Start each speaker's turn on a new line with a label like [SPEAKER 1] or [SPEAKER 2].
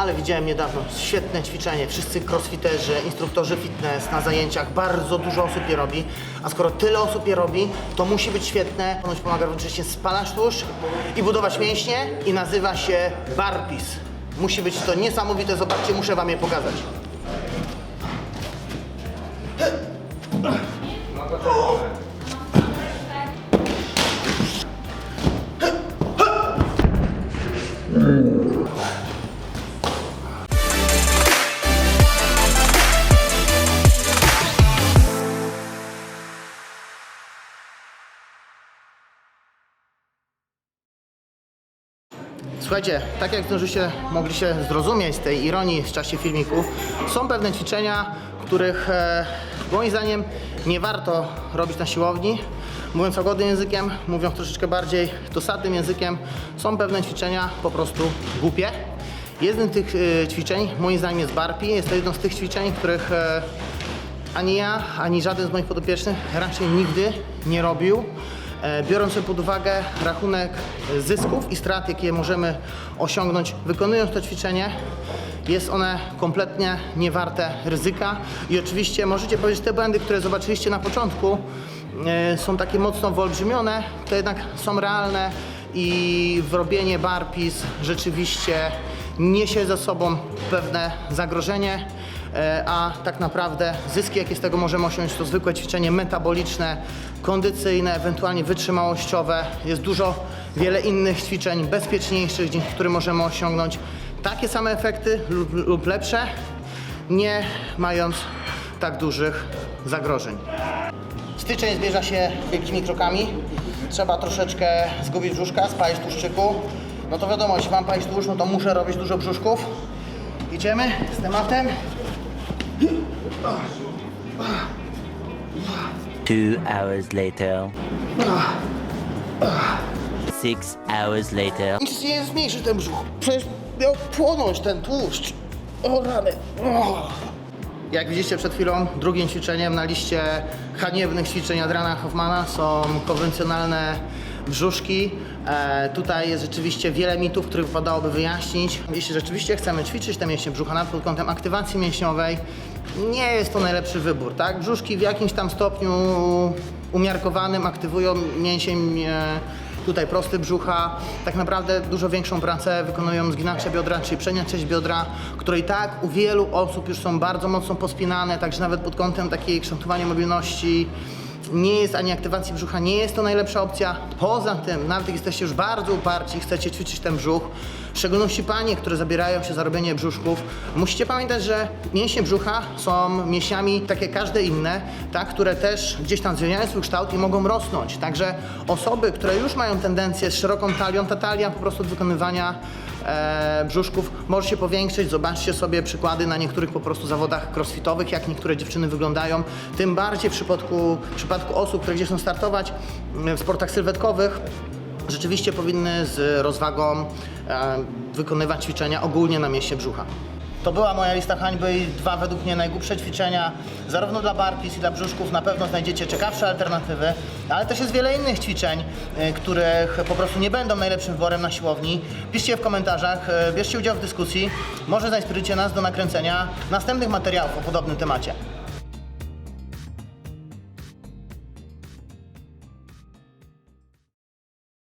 [SPEAKER 1] ale widziałem niedawno świetne ćwiczenie. Wszyscy crossfiterzy, instruktorzy fitness na zajęciach, bardzo dużo osób je robi. A skoro tyle osób je robi, to musi być świetne. Ponoć pomaga równocześnie spalać tłuszcz i budować mięśnie i nazywa się burpees. Musi być to niesamowite, zobaczcie, muszę wam je pokazać. Słuchajcie, tak jak zdążycie, mogliście zrozumieć z tej ironii w czasie filmiku, są pewne ćwiczenia, których e, moim zdaniem nie warto robić na siłowni. Mówiąc łagodnym językiem, mówiąc troszeczkę bardziej dosadnym językiem, są pewne ćwiczenia po prostu głupie. Jednym z tych e, ćwiczeń, moim zdaniem, jest burpee. Jest to jedno z tych ćwiczeń, których e, ani ja, ani żaden z moich podopiecznych raczej nigdy nie robił. E, Biorąc pod uwagę rachunek zysków i strat, jakie możemy osiągnąć wykonując to ćwiczenie, jest one kompletnie niewarte ryzyka. I oczywiście możecie powiedzieć, te błędy, które zobaczyliście na początku, e, są takie mocno wyolbrzymione, to jednak są realne i wrobienie burpees rzeczywiście niesie ze sobą pewne zagrożenie. E, a tak naprawdę zyski, jakie z tego możemy osiągnąć, to zwykłe ćwiczenie metaboliczne, kondycyjne, ewentualnie wytrzymałościowe. Jest dużo, wiele innych ćwiczeń bezpieczniejszych, dzięki którym możemy osiągnąć takie same efekty lub, lub lepsze, nie mając tak dużych zagrożeń. Styczeń zbliża się wielkimi krokami. Trzeba troszeczkę zgubić brzuszka, spalić tłuszczyku. No to wiadomo, jeśli mam palić tłuszcz, no to muszę robić dużo brzuszków. Idziemy z tematem.
[SPEAKER 2] Two hours later. Six hours later.
[SPEAKER 1] Nic nie zmniejszy ten brzuch. Przecież miał płonąć ten tłuszcz. O rany. Jak widzicie przed chwilą, drugim ćwiczeniem na liście haniebnych ćwiczeń Adriana Hoffmana są konwencjonalne brzuszki. E, tutaj jest rzeczywiście wiele mitów, które wypadałoby wyjaśnić. Jeśli rzeczywiście chcemy ćwiczyć te mięśnie brzucha nawet pod kątem aktywacji mięśniowej, nie jest to najlepszy wybór, tak? Brzuszki w jakimś tam stopniu umiarkowanym aktywują mięsień e, tutaj prosty brzucha, tak naprawdę dużo większą pracę wykonują zginacze biodra, czyli przednia część biodra, które i tak u wielu osób już są bardzo mocno pospinane, także nawet pod kątem takiej kształtowania mobilności nie jest ani aktywacji brzucha, nie jest to najlepsza opcja. Poza tym, nawet jak jesteście już bardzo uparci i chcecie ćwiczyć ten brzuch, w szczególności panie, które zabierają się za robienie brzuszków, musicie pamiętać, że mięśnie brzucha są mięśniami takie każde inne, tak, które też gdzieś tam zmieniają swój kształt i mogą rosnąć. Także osoby, które już mają tendencję z szeroką talią, ta talia po prostu od wykonywania e, brzuszków może się powiększyć. Zobaczcie sobie przykłady na niektórych po prostu zawodach crossfitowych, jak niektóre dziewczyny wyglądają. Tym bardziej w przypadku, w przypadku osób, które gdzieś chcą startować mm, w sportach sylwetkowych, rzeczywiście powinny z rozwagą e, wykonywać ćwiczenia ogólnie na mieście brzucha. To była moja lista hańby i dwa według mnie najgłupsze ćwiczenia, zarówno dla burpees i dla brzuszków na pewno znajdziecie ciekawsze alternatywy, ale też jest wiele innych ćwiczeń, y, których po prostu nie będą najlepszym wyborem na siłowni. Piszcie w komentarzach, y, bierzcie udział w dyskusji, może zainspirujcie nas do nakręcenia następnych materiałów o podobnym temacie.